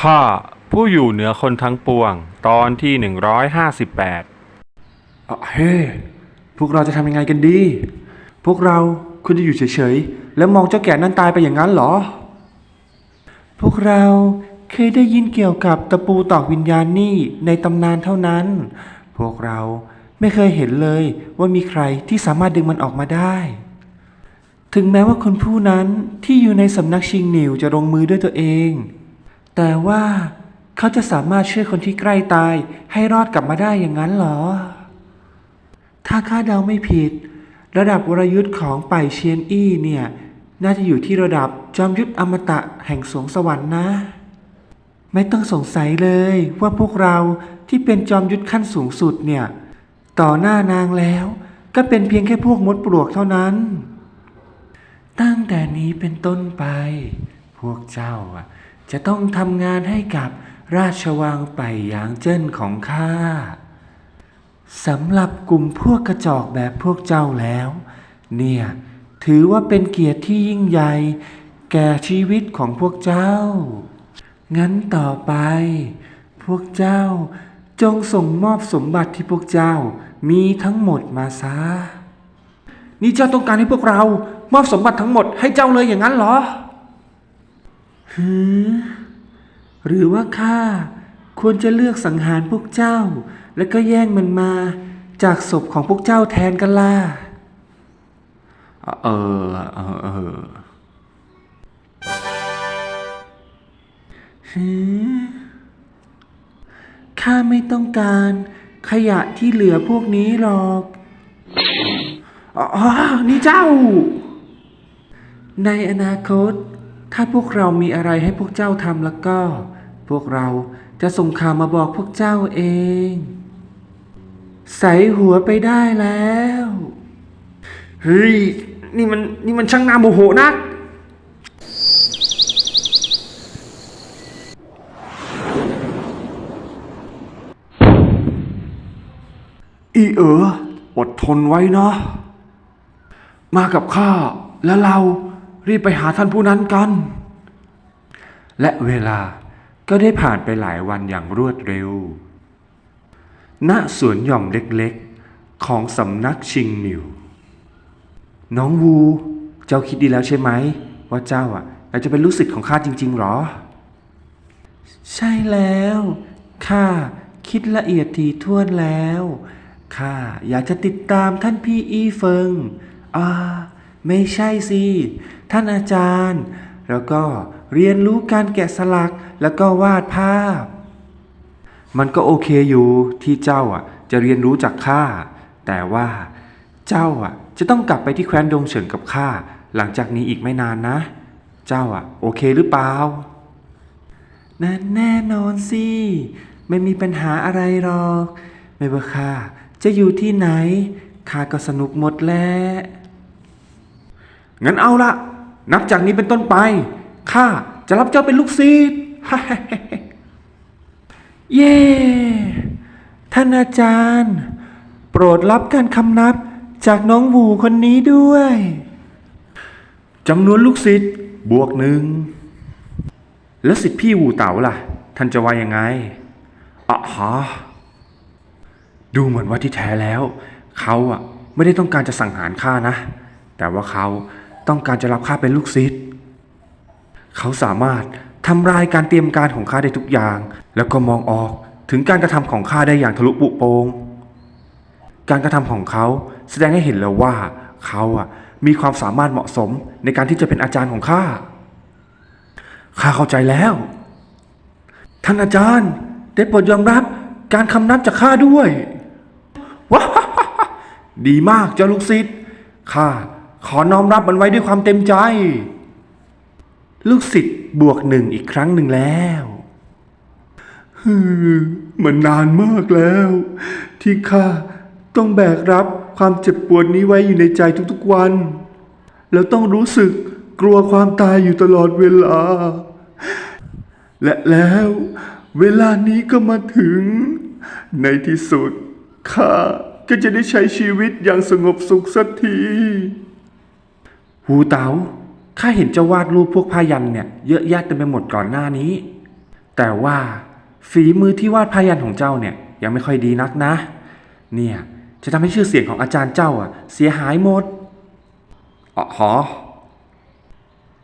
ข้าผู้อยู่เหนือคนทั้งปวง ตอนที่ 158อะเฮ้ พวกเราจะทำยังไงกันดี พวกเราคุณจะอยู่เฉยๆ แล้วมองเจ้าแก่นั่นตายไปอย่างนั้นเหรอ พวกเราเคยได้ยินเกี่ยวกับตะปูตอกวิญญาณนี่ในตำนานเท่านั้น พวกเราไม่เคยเห็นเลยว่ามีใครที่สามารถดึงมันออกมาได้ ถึงแม้ว่าคนผู้นั้นที่อยู่ในสำนักชิงหนิวจะลงมือด้วยตัวเอง แต่ว่าเขาจะสามารถช่วยคนที่ใกล้ตายให้รอดกลับมาได้อย่างนั้นเหรอ ถ้าข้าเดาไม่ผิด ระดับวรยุทธ์ของป่ายเชียนอี้เนี่ย น่าจะอยู่ที่ระดับจอมยุทธอมตะแห่งสวงสวรรค์นะ ไม่ต้องสงสัยเลยว่าพวกเราที่เป็นจอมยุทธขั้นสูงสุดเนี่ย ต่อหน้านางแล้ว ก็เป็นเพียงแค่พวกมดปลวกเท่านั้น ตั้งแต่นี้เป็นต้นไป พวกเจ้าอะ จะต้องทำงานให้กับราชวังไปหยางเจิ้นของข้าสำหรับกลุ่มพวกกระจอกแบบพวกเจ้าแล้ว เนี่ย ถือว่าเป็นเกียรติที่ยิ่งใหญ่แก่ชีวิตของพวกเจ้า งั้นต่อไป พวกเจ้าจงส่งมอบสมบัติที่พวกเจ้ามีทั้งหมดมาซะ นี่เจ้าต้องการให้พวกเรา มอบสมบัติทั้งหมดให้เจ้าเลยอย่างนั้นเหรอ หือหรือว่าข้าควรจะเลือกสังหารพวกเจ้า แล้วก็แย่งมันมาจากศพของพวกเจ้าแทนกันล่ะ เออเออเออหือข้าไม่ต้องการขยะที่เหลือพวกนี้หรอก อ๋อ นี่เจ้า ในอนาคต ถ้าพวกเรามีอะไรให้พวกเจ้าทำแล้วก็ พวกเราจะส่งข่าวมาบอกพวกเจ้าเอง ใส่หัวไปได้แล้ว เฮ้ย นี่มันนี่มันช่างน่าโมโหนัก อีเอ๋ออดทนไว้เนาะ มากับข้าแล้วเรา รีบไปหาท่านผู้นั้นกัน และเวลาก็ได้ผ่านไปหลายวันอย่างรวดเร็ว ณ สวนหย่อมเล็กๆ ของสำนักชิงหนิว น้องวู เจ้าคิดดีแล้วใช่ไหม ว่าเจ้าอะอยากจะเป็นลูกศิษย์ของข้าจริง ๆ หรอ ใช่แล้วข้าคิดละเอียดถี่ถ้วนแล้วข้าอยากจะติดตามท่านพี่อีเฟิง อ่า ไม่ใช่สิ ท่านอาจารย์ แล้วก็เรียนรู้การแกะสลักแล้วก็วาดภาพ มันก็โอเคอยู่ที่เจ้าอะจะเรียนรู้จากข้าแต่ว่าเจ้าอะจะต้องกลับไปที่แคว้นดงเฉินกับข้าหลังจากนี้อีกไม่นานนะ เจ้าอะโอเคหรือเปล่านั่นแน่นอนสิ ไม่มีปัญหาอะไรหรอก ไม่ว่าข้าจะอยู่ที่ไหนข้าก็สนุกหมดแหล้วงั้นเอาละ นับจากนี้เป็นต้นไป ข้าจะรับเจ้าเป็นลูกศิษย์เย้ท่านอาจารย์ โปรดรับการคำนับจากน้องหวูคนนี้ด้วยจำนวนลูกศิษย์บวกหนึ่ง แล้วสิทธิพี่หวูเต๋าล่ะ ท่านจะว่ายังไงอะฮะดูเหมือนว่าที่แท้แล้ว เขาอะไม่ได้ต้องการจะสังหารข้านะ แต่ว่าเขา ต้องการจะรับข้าเป็นลูกศิษย์เขาสามารถทำลายการเตรียมการของข้าได้ทุกอย่าง แล้วก็มองออกถึงการกระทำของข้าได้อย่างทะลุปุโปง การกระทำของเขาแสดงให้เห็นแล้วว่าเขาอะมีความสามารถเหมาะสมในการที่จะเป็นอาจารย์ของข้า ข้าเข้าใจแล้ว ท่านอาจารย์ได้โปรดยอมรับการคำนับจากข้าด้วยว้าดีมากเจ้าลูกศิษย์ข้า ขอน้อมรับมันไว้ด้วยความเต็มใจ ลูกศิษย์บวกหนึ่งอีกครั้งหนึ่งแล้วฮือมันนานมากแล้ว ที่ข้าต้องแบกรับความเจ็บปวดนี้ไว้อยู่ในใจทุกๆวัน แล้วต้องรู้สึกกลัวความตายอยู่ตลอดเวลา และแล้วเวลานี้ก็มาถึง ในที่สุดข้าก็จะได้ใช้ชีวิตอย่างสงบสุขสักที หูเตา๋าข้าเห็นเจ้าวาดรูปพวกพายันเนี่ยเยอะแยะเต็มไปหมดก่อนหน้านี้ แต่ว่าฝีมือที่วาดพยันของเจ้าเนี่ยยังไม่ค่อยดีนักนะ เนี่ยจะทำให้ชื่อเสียงของอาจารย์เจ้าอะเสียหายหมดอ๋อหอ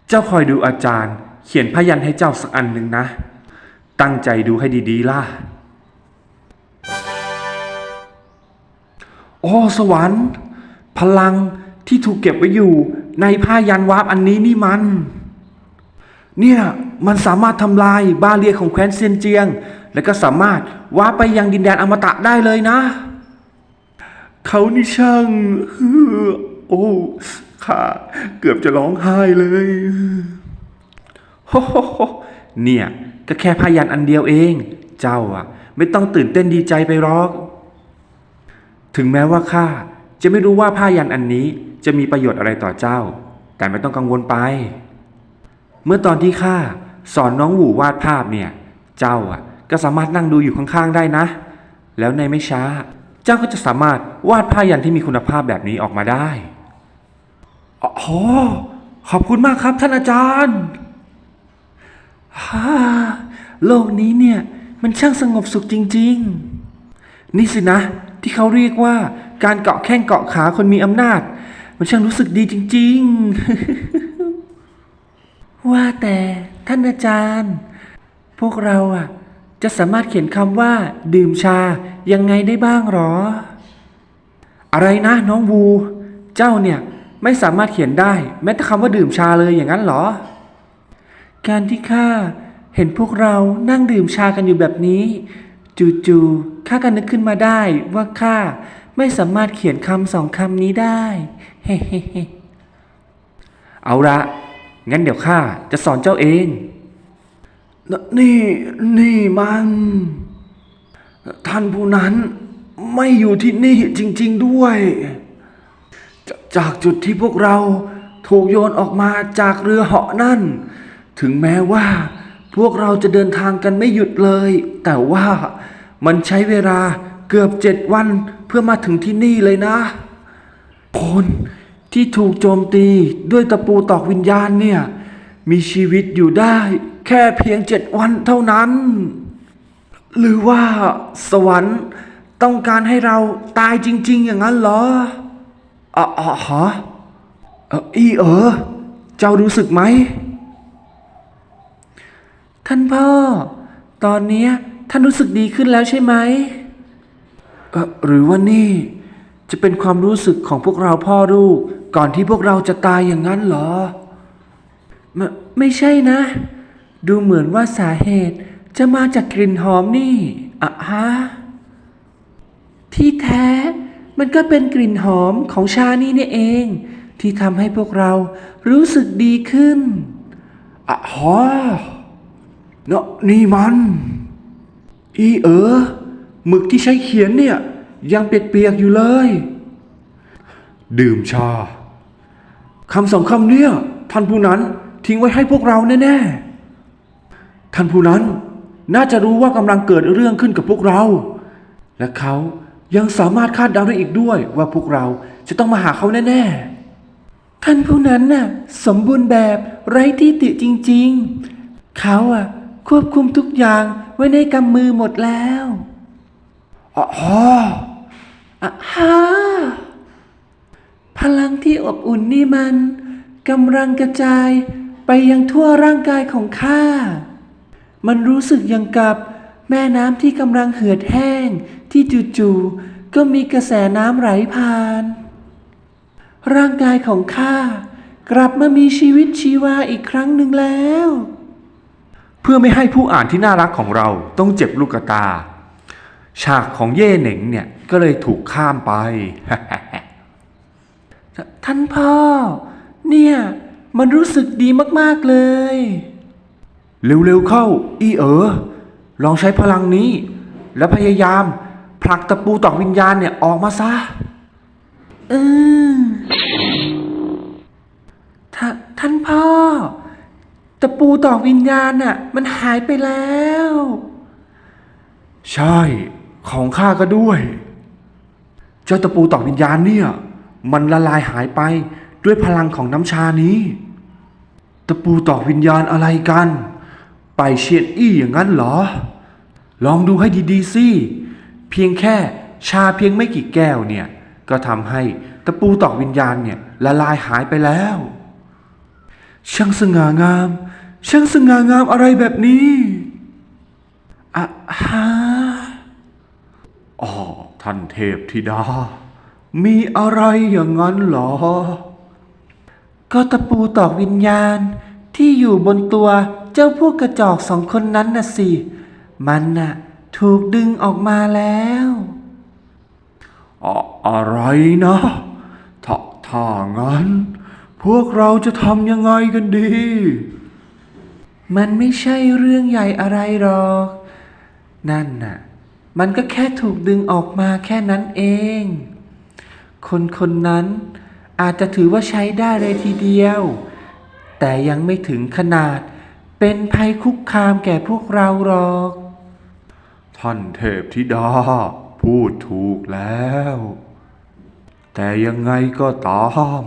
เจ้าคอยดูอาจารย์ เขียนพยันให้เจ้าสักอันหนึ่งนะ ตั้งใจดูให้ดีๆล่ะโอ้สวรรค์ พลังที่ถูกเก็บไว้อยู่ ในผ้ายันวาร์ปอันนี้นี่มัน เนี่ยมันสามารถทำลายบาเรียของแคว้นเซียนเจียง และก็สามารถวาร์ปไปยังดินแดนอมตะได้เลยนะ เขานี่ช่างโอ้ข้าเกือบจะร้องไห้เลยโฮโฮเนี่ยก็แค่พายันอันเดียวเอง เจ้าอะไม่ต้องตื่นเต้นดีใจไปหรอก ถึงแม้ว่าข้า จะไม่รู้ว่าผ้ายันอันนี้จะมีประโยชน์อะไรต่อเจ้า แต่ไม่ต้องกังวลไป เมื่อตอนที่ข้าสอนน้องหวูวาดภาพเนี่ย เจ้าอะก็สามารถนั่งดูอยู่ข้างๆได้นะ แล้วในไม่ช้า เจ้าก็จะสามารถวาดผ้ายันที่มีคุณภาพแบบนี้ออกมาได้อ๋อขอบคุณมากครับท่านอาจารย์ฮ่าโลกนี้เนี่ยมันช่างสงบสุขจริง ๆ นี่สินะ ที่เขาเรียกว่า การเกาะแข้งเกาะขาคนมีอำนาจ มันช่างรู้สึกดีจริง ๆ ว่าแต่ท่านอาจารย์ พวกเราอะ จะสามารถเขียนคำว่า ดื่มชายังไงได้บ้างหรอ อะไรนะน้องวู เจ้าเนี่ยไม่สามารถเขียนได้ แม้แต่คำว่าดื่มชาเลยอย่างนั้นหรอ การที่ข้าเห็นพวกเรานั่งดื่มชากันอยู่แบบนี้ จู่ๆข้าก็นึกขึ้นมาได้ว่าข้า ไม่สามารถเขียนคำสองคำนี้ได้เฮ้เอาละงั้นเดี๋ยวข้าจะสอนเจ้าเองนนี่นี่มัน ท่านผู้นั้นไม่อยู่ที่นี่จริง ๆด้วยจจากจุดที่พวกเราถูกโยนออกมาจากเรือเหาะนั่น ถึงแม้ว่า พวกเราจะเดินทางกันไม่หยุดเลย แต่ว่ามันใช้เวลา เกือบเจ็ดวันเพื่อมาถึงที่นี่เลยนะ คนที่ถูกโจมตีด้วยตะปูตอกวิญญาณเนี่ย มีชีวิตอยู่ได้แค่เพียงเจ็ดวันเท่านั้น หรือว่าสวรรค์ต้องการให้เราตายจริง ๆ อย่างนั้นเหรออ๋ออ๋อฮะอีเออ เจ้ารู้สึกไหม ท่านพ่อ ตอนนี้ท่านรู้สึกดีขึ้นแล้วใช่ไหม หรือว่านี่ จะเป็นความรู้สึกของพวกเราพ่อลูก ก่อนที่พวกเราจะตายอย่างนั้นเหรอ ไม่ไม่ใช่นะ ดูเหมือนว่าสาเหตุจะมาจากกลิ่นหอมนี่อะฮะที่แท้มันก็เป็นกลิ่นหอมของชานี่นี่เอง ที่ทำให้พวกเรารู้สึกดีขึ้นอะฮะเนาะนี่มัน อีเออ หมึกที่ใช้เขียนเนี่ย ยังเปียกๆอยู่เลย ดื่มชาคำสองคำเนี่ย ท่านผู้นั้นทิ้งไว้ให้พวกเราแน่ๆ ท่านผู้นั้นน่าจะรู้ว่ากำลังเกิดเรื่องขึ้นกับพวกเรา และเขายังสามารถคาดเดาได้อีกด้วยว่าพวกเราจะต้องมาหาเขาแน่ๆ ท่านผู้นั้นน่ะสมบูรณ์แบบไร้ที่ติจริง ๆ เขาอะควบคุมทุกอย่างไว้ในกำมือหมดแล้ว อ๋ออะฮะพลังที่อบอุ่นนี่มันกำลังกระจายไปยังทั่วร่างกายของข้า มันรู้สึกอย่างกับแม่น้ำที่กำลังเหือดแห้งที่จู่ๆก็มีกระแสน้ำไหลผ่าน ร่างกายของข้ากลับมามีชีวิตชีวาอีกครั้งหนึ่งแล้ว เพื่อไม่ให้ผู้อ่านที่น่ารักของเราต้องเจ็บลูกตา ฉากของเย่เหน่งเนี่ยก็เลยถูกข้ามไป ท่านพ่อ เนี่ย มันรู้สึกดีมากๆเลย เร็วๆเข้า อีเออ ลองใช้พลังนี้ แล้วพยายามผลักตะปูตอกวิญญาณเนี่ยออกมาซะเออท,ท่านพ่อ ตะปูตอกวิญญาณน่ะ มันหายไปแล้ว ใช่ ของข้าก็ด้วย เจ้าตะปูตอกวิญญาณเนี่ย มันละลายหายไปด้วยพลังของน้ำชานี้ ตะปูตอกวิญญาณอะไรกัน ไปเชียนอี้อย่างนั้นเหรอ ลองดูให้ดีๆสิเพียงแค่ชาเพียงไม่กี่แก้วเนี่ย ก็ทำให้ตะปูตอกวิญญาณเนี่ยละลายหายไปแล้ว ช่างสง่างาม ช่างสง่างามอะไรแบบนี้อะฮะ ท่านเทพธิดา มีอะไรอย่างนั้นเหรอ ก็ตะปูตอกวิญญาณที่อยู่บนตัวเจ้าพวกกระจอกสองคนนั้นน่ะสิ มันน่ะถูกดึงออกมาแล้วอะอะไรนะถ้าถ้างั้น พวกเราจะทำยังไงกันดี มันไม่ใช่เรื่องใหญ่อะไรหรอก นั่นน่ะ มันก็แค่ถูกดึงออกมาแค่นั้นเอง คนคนนั้นอาจจะถือว่าใช้ได้เลยทีเดียว แต่ยังไม่ถึงขนาด เป็นภัยคุกคามแก่พวกเราหรอก ท่านเทพธิดา พูดถูกแล้ว แต่ยังไงก็ตาม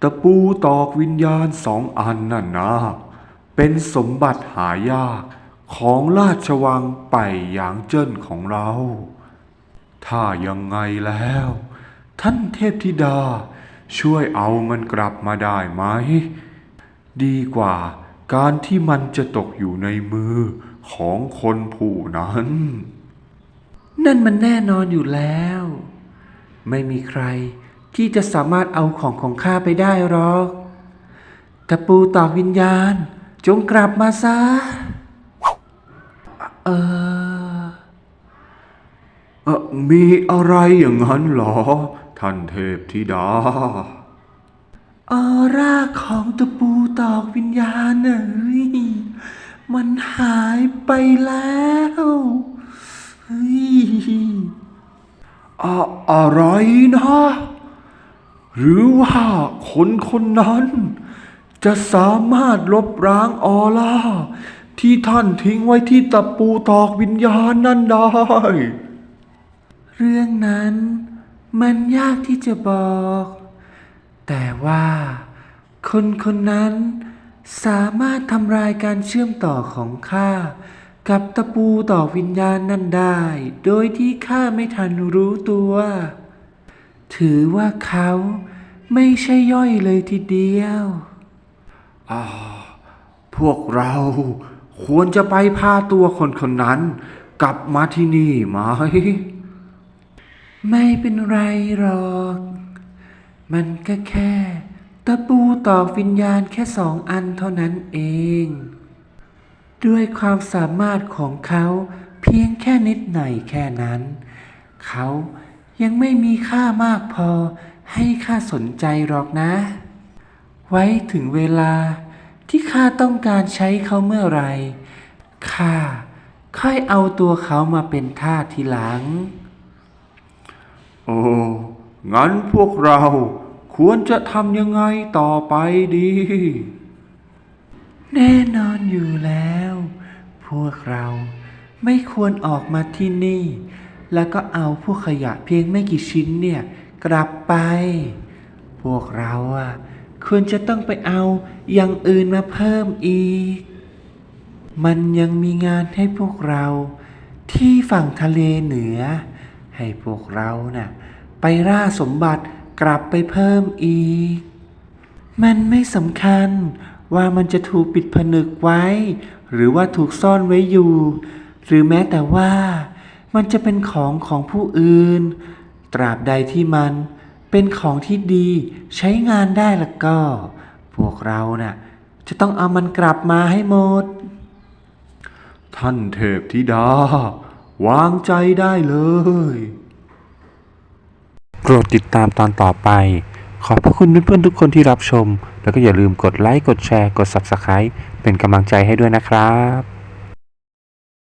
ตะปูตอกวิญญาณสองอันนั่นนะ เป็นสมบัติหายาก ของราชวังไปหยางเจิ้นของเรา ถ้ายังไงแล้ว ท่านเทพธิดาช่วยเอามันกลับมาได้ไหม ดีกว่าการที่มันจะตกอยู่ในมือของคนผู้นั้น นั่นมันแน่นอนอยู่แล้ว ไม่มีใครที่จะสามารถเอาของของข้าไปได้หรอกตะปูตอกวิญญาณ จงกลับมาซะ เออเออมีอะไรอย่างนั้นเหรอ ท่านเทพธิดา ออร่าของตะปูตอกวิญญาณเอ้ยมันหายไปแล้วเฮ้ยอะอะไรนะ หรือว่าคนคนนั้น จะสามารถลบล้างออร่า ที่ท่านทิ้งไว้ที่ตะปูตอกวิญญาณนั่นได้ เรื่องนั้นมันยากที่จะบอก แต่ว่า คนคนนั้นสามารถทำลายการเชื่อมต่อของข้ากับตะปูต่อวิญญาณนั่นได้ โดยที่ข้าไม่ทันรู้ตัว ถือว่าเขาไม่ใช่ย่อยเลยทีเดียว อ่า พวกเรา ควรจะไปพาตัวคนคนนั้น กลับมาที่นี่ไหม ไม่เป็นไรหรอก มันก็แค่ ตะปูตอกวิญญาณแค่สองอันเท่านั้นเอง ด้วยความสามารถของเขาเพียงแค่นิดหน่อยแค่นั้น เขายังไม่มีค่ามากพอให้ข้าสนใจหรอกนะ ไว้ถึงเวลา ที่ข้าต้องการใช้เขาเมื่อไหรข้าค่อยเอาตัวเขามาเป็นทาสทีหลัง โอ้ งั้นพวกเราควรจะทำยังไงต่อไปดี แน่นอนอยู่แล้ว พวกเราไม่ควรออกมาที่นี่ แล้วก็เอาพวกขยะเพียงไม่กี่ชิ้นเนี่ย กลับไป พวกเราอะ ควรจะต้องไปเอาอย่างอื่นมาเพิ่มอีก มันยังมีงานให้พวกเราที่ฝั่งทะเลเหนือ ให้พวกเราน่ะไปล่าสมบัติกลับไปเพิ่มอีก มันไม่สำคัญว่ามันจะถูกปิดผนึกไว้ หรือว่าถูกซ่อนไว้อยู่ หรือแม้แต่ว่ามันจะเป็นของของผู้อื่น ตราบใดที่มัน เป็นของที่ดีใช้งานได้แล้วก็ พวกเราน่ะจะต้องเอามันกลับมาให้หมด ท่านเทพธิดา วางใจได้เลย โปรดติดตามตอนต่อไป ขอบพระคุณเพื่อนๆทุกคนที่รับชม แล้วก็อย่าลืมกดไลค์ กดแชร์ กด Subscribe เป็นกำลังใจให้ด้วยนะครับ